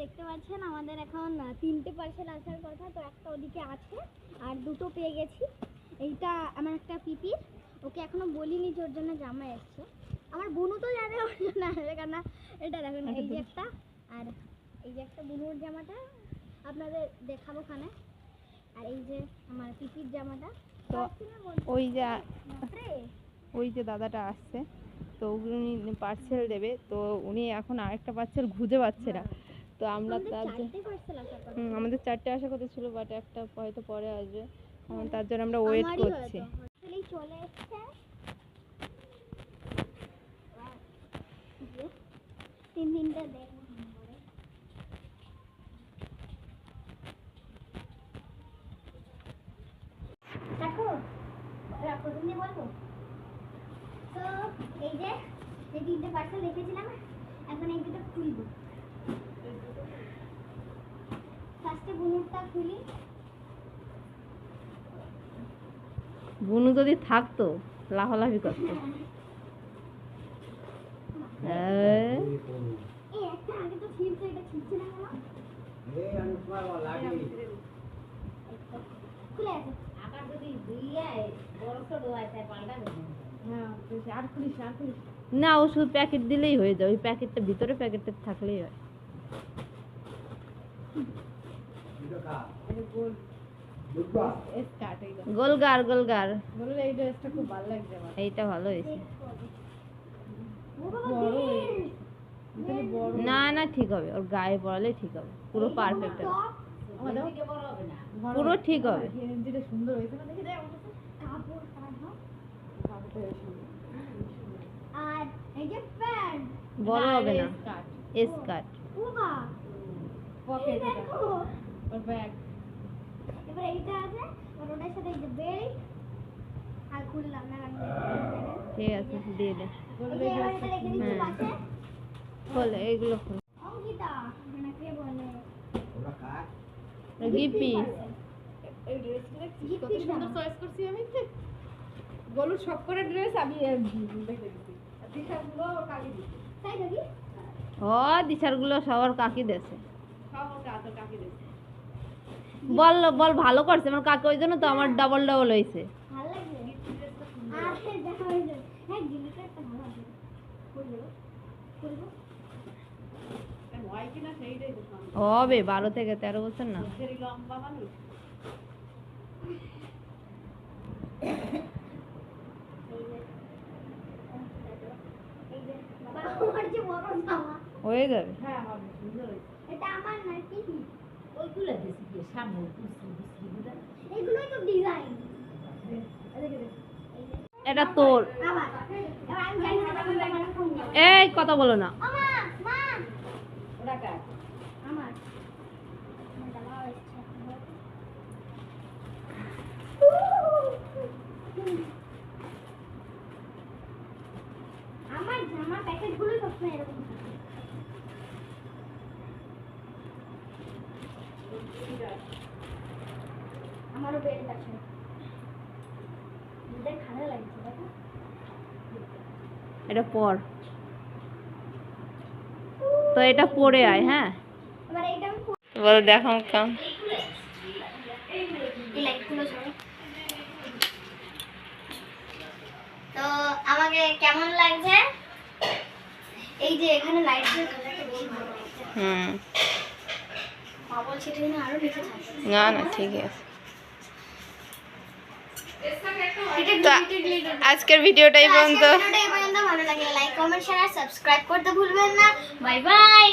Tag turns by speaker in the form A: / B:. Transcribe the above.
A: দেখতে পাচ্ছেন আমাদের এখন তিনটে পার্সেল আসার কথা তো একটা ওদিকে আছে আর দুটো পেয়ে গেছি। এইটা আমার একটা পিপি ওকে এখনও বলিনি যে ওর জন্য জামা এসছে। আমার বুনু তো জানে ওর জন্য আসবে কেন এটা দেখুন এই যে একটা আর এই যে একটা বুনুর জামাটা আপনাদের দেখাবো ওখানে। আর এই যে আমার পিপির জামাটা।
B: তো ওই যে ওই যে দাদাটা আসছে তো উনি পার্সেল দেবে তো উনি এখন আরেকটা পার্সেল খুঁজে পাচ্ছে না। তো আমরা
A: আমাদের
B: তার
A: চারটে আসার কথা
B: ছিল। বাট একটা হয়তো পরে আসবে। এখন তার জন্য আমরা ওয়েট করছি।
A: চলে এসছে। এই যে, তিন তিনটা দেখব পরে। দেখো বলব? তো এই যে তিনটে পার্সেল রেখেছিলাম এখন এই দুটো খুলবো। ফার্স্টে বুনুরটা খুলি।
B: বুনু যদি থাকতো লাফালাফি করতো।
A: এই একটা আগে তো ছিঁড়ছে এটা ছিঁড়ছে না কেন? খুলে আছে।
B: না ও শুধু প্যাকেট দিলেই হয়ে যায়। ওই প্যাকেটটা ভিতরে প্যাকেটটা থাকলেই হয়। গোলগার গোলগার। এইটা ভালো হয়েছে। না না ঠিক হবে। ওর গায়ে পড়ালে ঠিক হবে। পুরো পারফেক্ট হবে। পুরো ঠিক হবে।
A: প্যান্ট
B: বড় হবে না। স্কার্ট।
A: ও বাবা, ব্যাগ। এবার এইটা আছে আর ওটার সাথে এই যে বেল্ট আর খুললাম না আমি
B: ঠিক আছে দিয়ে দে।
A: এই দিচ্ছি
B: হ্যাঁ। খোল এইগুলো খোল।
A: অঙ্কিতা না কে বলে।
B: গিপি
A: কত সুন্দর
C: চয়েস করছি আমি। গলুর সব করে ড্রেস আমি দেখে টিশার্টগুলো কাকে দিচ্ছি
A: তাই নাকি?
B: ও দিশারগুলো সবার কাকি দেছে।
C: সব কাকে দিচ্ছি
B: বল বল ভালো করছে। আমার কাকি ওই জন্য তো আমার ডাবল ডাবল হয়েছে
A: হ্যাঁ
C: হয়।
B: হবে বারো থেকে তেরো বছর না। হয়ে যাবে।
C: হ্যাঁ হবে সুন্দর হয়েছে।
A: এটা আমার না কি
C: ওইগুলো দিছি সামনে কুচি
A: এগুলোই তো ডিজাইন
B: এটা তোর। এই কথা বলো না
A: ও মা মা
C: ওটা কার
A: আমার আমার জামা এসছে আমার জামা প্যাকেটগুলো সবসময় এরকম থাকে। আমারও খারাপ লাগছে দেখো।
B: এটা পর। তো এটা পরে আয় হ্যাঁ? বল দেখাও কাম।
A: তো আমাকে কেমন লাগছে? এই যে এখানে লাগছে।
B: হুম। না না ঠিক আছে
A: এটা
B: তো
A: glitter glitter।
B: আজকের ভিডিওটাই
A: ভিডিওটা এই পর্যন্ত। ভালো লাগলে লাইক কমেন্ট শেয়ার সাবস্ক্রাইব করতে ভুলবেন না। Bye bye